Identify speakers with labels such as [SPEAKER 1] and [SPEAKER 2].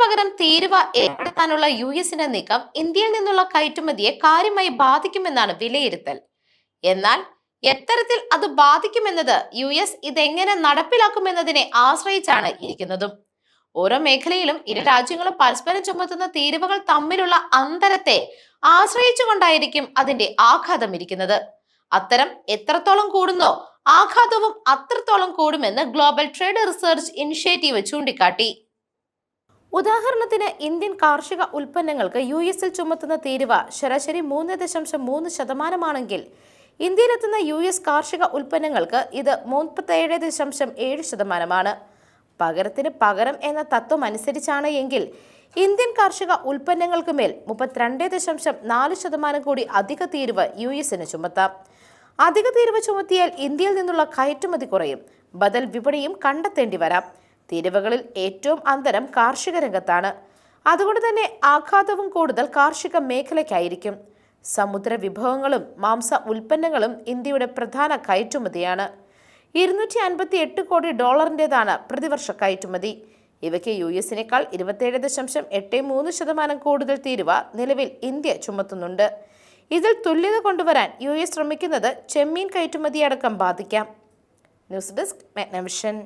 [SPEAKER 1] പകരം തീരുവ ഏർപ്പെടുത്താനുള്ള യു എസിന്റെ നീക്കം ഇന്ത്യയിൽ നിന്നുള്ള കയറ്റുമതിയെ കാര്യമായി ബാധിക്കുമെന്നാണ് വിലയിരുത്തൽ. എന്നാൽ എത്തരത്തിൽ അത് ബാധിക്കുമെന്നത് യു എസ് ഇതെങ്ങനെ നടപ്പിലാക്കുമെന്നതിനെ ആശ്രയിച്ചാണ് ഇരിക്കുന്നതും. ഓരോ മേഖലയിലും ഇരു രാജ്യങ്ങളും പരസ്പരം ചുമത്തുന്ന തീരുവകൾ തമ്മിലുള്ള അന്തരത്തെ ആശ്രയിച്ചുകൊണ്ടായിരിക്കും അതിന്റെ ആഘാതം ഇരിക്കുന്നത്. അത്തരം എത്രത്തോളം കൂടുന്നോ ആഘാതവും അത്രത്തോളം കൂടുമെന്ന് ഗ്ലോബൽ ട്രേഡ് റിസർച്ച് ഇനിഷ്യേറ്റീവ് ചൂണ്ടിക്കാട്ടി. ഉദാഹരണത്തിന് ഇന്ത്യൻ കാർഷിക ഉൽപ്പന്നങ്ങൾക്ക് യു എസിൽ ചുമത്തുന്ന തീരുവ ശരാശരി മൂന്ന് ദശാംശം മൂന്ന് ശതമാനമാണെങ്കിൽ ഇന്ത്യയിലെത്തുന്ന യു എസ് കാർഷിക ഉൽപ്പന്നങ്ങൾക്ക് ഇത് മുപ്പത്തേഴ് ദശാംശം ഏഴ് ശതമാനമാണ്. പകരത്തിന് പകരം എന്ന തത്വം അനുസരിച്ചാണ് എങ്കിൽ ഇന്ത്യൻ കാർഷിക ഉൽപ്പന്നങ്ങൾക്ക് മേൽ മുപ്പത്തിരണ്ട് ദശാംശം നാല് ശതമാനം കൂടി അധിക തീരുവ യു എസിന് ചുമത്താം. അധിക തീരുവ ചുമത്തിയാൽ ഇന്ത്യയിൽ നിന്നുള്ള കയറ്റുമതി കുറയും. ബദൽ വിപണിയും കണ്ടെത്തേണ്ടി വരാം. തീരുവകളിൽ ഏറ്റവും അന്തരം കാർഷിക രംഗത്താണ്. അതുകൊണ്ട് തന്നെ ആഘാതവും കൂടുതൽ കാർഷിക മേഖലയ്ക്കായിരിക്കും. സമുദ്ര വിഭവങ്ങളും മാംസ ഉൽപ്പന്നങ്ങളും ഇന്ത്യയുടെ പ്രധാന കയറ്റുമതിയാണ്. ഇരുന്നൂറ്റി അൻപത്തി എട്ട് കോടി ഡോളറിന്റെതാണ് പ്രതിവർഷ കയറ്റുമതി. ഇവയ്ക്ക് യു എസിനേക്കാൾ ഇരുപത്തേഴ് ദശാംശം എട്ട് മൂന്ന് ശതമാനം കൂടുതൽ തീരുവ നിലവിൽ ഇന്ത്യ ചുമത്തുന്നുണ്ട്. ഇതിൽ തുല്യത കൊണ്ടുവരാൻ യു എസ് ശ്രമിക്കുന്നത് ചെമ്മീൻ കയറ്റുമതിയടക്കം ബാധിക്കാം. News desk Magnavision.